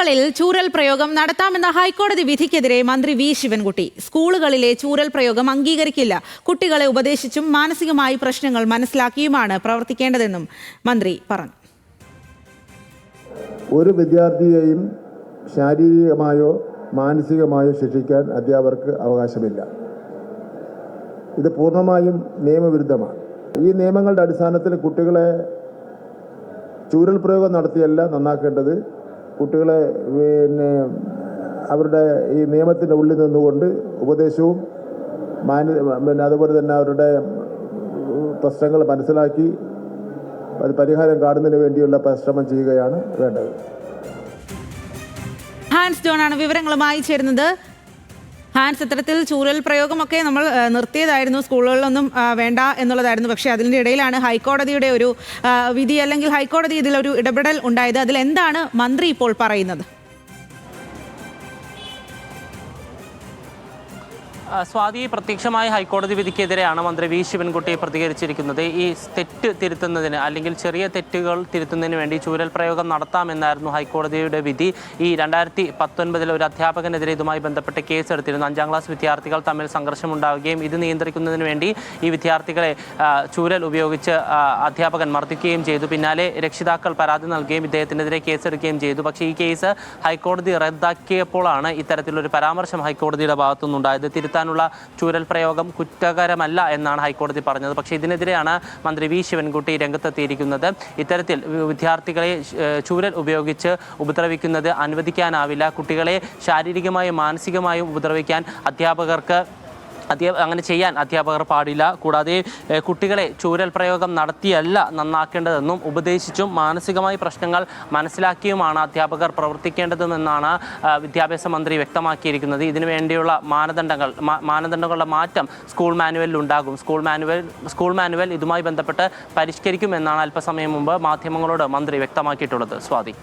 സ്കൂളുകളിൽ ചൂരൽ പ്രയോഗം നടത്താമെന്ന ഹൈക്കോടതി വിധിക്കെതിരെ മന്ത്രി വി. ശിവൻകുട്ടി. സ്കൂളുകളിലെ ചൂരൽ പ്രയോഗം അംഗീകരിക്കില്ല. കുട്ടികളെ ഉപദേശിച്ചും മാനസികമായി പ്രശ്നങ്ങൾ മനസ്സിലാക്കിയുമാണ് പ്രവർത്തിക്കേണ്ടതെന്നും മന്ത്രി പറഞ്ഞു. ഒരു വിദ്യാർത്ഥിയെയും ശാരീരികമായോ മാനസികമായോ ശിക്ഷിക്കാൻ അധ്യാപകർക്ക് അവകാശമില്ല. ഇത് പൂർണമായും നിയമവിരുദ്ധമാണ്. ഈ നിയമങ്ങളുടെ അടിസ്ഥാനത്തിൽ കുട്ടികളെ ചൂരൽ പ്രയോഗം നടത്തിയല്ല നന്നാക്കേണ്ടത്. കുട്ടികളെ പിന്നെ അവരുടെ ഈ നിയമത്തിന്റെ ഉള്ളിൽ നിന്നുകൊണ്ട് ഉപദേശവും മാന പിന്നെ അതുപോലെ തന്നെ അവരുടെ പ്രശ്നങ്ങൾ മനസ്സിലാക്കി അത് പരിഹാരം കാണുന്നതിന് വേണ്ടിയുള്ള പരിശ്രമം ചെയ്യുകയാണ് വേണ്ടത്. ഹാൻസ് ജോൺ ആണ് വിവരങ്ങളുമായി ചേരുന്നത്. ഹാൻസ് ഇത്തരത്തിൽ ചൂരൽ പ്രയോഗമൊക്കെ നമ്മൾ നിർത്തിയതായിരുന്നു. സ്കൂളുകളിലൊന്നും വേണ്ട എന്നുള്ളതായിരുന്നു. പക്ഷേ അതിന്റെ ഇടയിലാണ് ഹൈക്കോടതിയുടെ ഒരു വിധി അല്ലെങ്കിൽ ഹൈക്കോടതി ഇതിലൊരു ഇടപെടൽ ഉണ്ടായത്. അതിൽ എന്താണ് മന്ത്രി ഇപ്പോൾ പറയുന്നത്? സ്വാതി പ്രത്യക്ഷമായ ഹൈക്കോടതി വിധിക്കെതിരെയാണ് മന്ത്രി വി. ശിവൻകുട്ടി പ്രതികരിച്ചിരിക്കുന്നത്. ഈ തെറ്റ് തിരുത്തുന്നതിന് അല്ലെങ്കിൽ ചെറിയ തെറ്റുകൾ തിരുത്തുന്നതിന് വേണ്ടി ചൂരൽ പ്രയോഗം നടത്താമെന്നായിരുന്നു ഹൈക്കോടതിയുടെ വിധി. ഈ രണ്ടായിരത്തി പത്തൊൻപതിൽ ഒരു അധ്യാപകനെതിരെ ഇതുമായി ബന്ധപ്പെട്ട് കേസ് എടുത്തിരുന്നു അഞ്ചാം ക്ലാസ് വിദ്യാർത്ഥികൾ തമ്മിൽ സംഘർഷമുണ്ടാവുകയും ഇത് നിയന്ത്രിക്കുന്നതിന് വേണ്ടി ഈ വിദ്യാർത്ഥികളെ ചൂരൽ ഉപയോഗിച്ച് അധ്യാപകൻ മർദ്ദിക്കുകയും ചെയ്തു. പിന്നാലെ രക്ഷിതാക്കൾ പരാതി നൽകുകയും ഇദ്ദേഹത്തിനെതിരെ കേസെടുക്കുകയും ചെയ്തു. പക്ഷേ ഈ കേസ് ഹൈക്കോടതി റദ്ദാക്കിയപ്പോഴാണ് ഇത്തരത്തിലൊരു പരാമർശം ഹൈക്കോടതിയുടെ ഭാഗത്തുനിന്നുണ്ടായത്. തിരുത്താനുള്ള ചൂരൽ പ്രയോഗം കുറ്റകരമല്ല എന്നാണ് ഹൈക്കോടതി പറഞ്ഞത്. പക്ഷേ ഇതിനെതിരെയാണ് മന്ത്രി വി. ശിവൻകുട്ടി രംഗത്തെത്തിയിരിക്കുന്നത്. ഇത്തരത്തിൽ വിദ്യാർത്ഥികളെ ചൂരൽ ഉപയോഗിച്ച് ഉപദ്രവിക്കുന്നത് അനുവദിക്കാനാവില്ല. കുട്ടികളെ ശാരീരികമായും മാനസികമായും ഉപദ്രവിക്കാൻ അധ്യാപകർക്ക് അധ്യാപ അങ്ങനെ ചെയ്യാൻ അധ്യാപകർ പാടില്ല. കൂടാതെ കുട്ടികളെ ചൂരൽ പ്രയോഗം നടത്തിയല്ല നന്നാക്കേണ്ടതെന്നും ഉപദേശിച്ചും മാനസികമായി പ്രശ്നങ്ങൾ മനസ്സിലാക്കിയുമാണ് അധ്യാപകർ പ്രവർത്തിക്കേണ്ടതെന്നാണ് വിദ്യാഭ്യാസ മന്ത്രി വ്യക്തമാക്കിയിരിക്കുന്നത്. ഇതിനു വേണ്ടിയുള്ള മാനദണ്ഡങ്ങൾ മാനദണ്ഡങ്ങളുടെ മാറ്റം സ്കൂൾ മാനുവലിൽ ഉണ്ടാകും. സ്കൂൾ മാനുവൽ സ്കൂൾ മാനുവൽ ഇതുമായി ബന്ധപ്പെട്ട് പരിഷ്കരിക്കുമെന്നാണ് അല്പസമയം മുമ്പ് മാധ്യമങ്ങളോട് മന്ത്രി വ്യക്തമാക്കിയിട്ടുള്ളത്. സ്വാതി.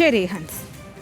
ശരി ഹൻസ്.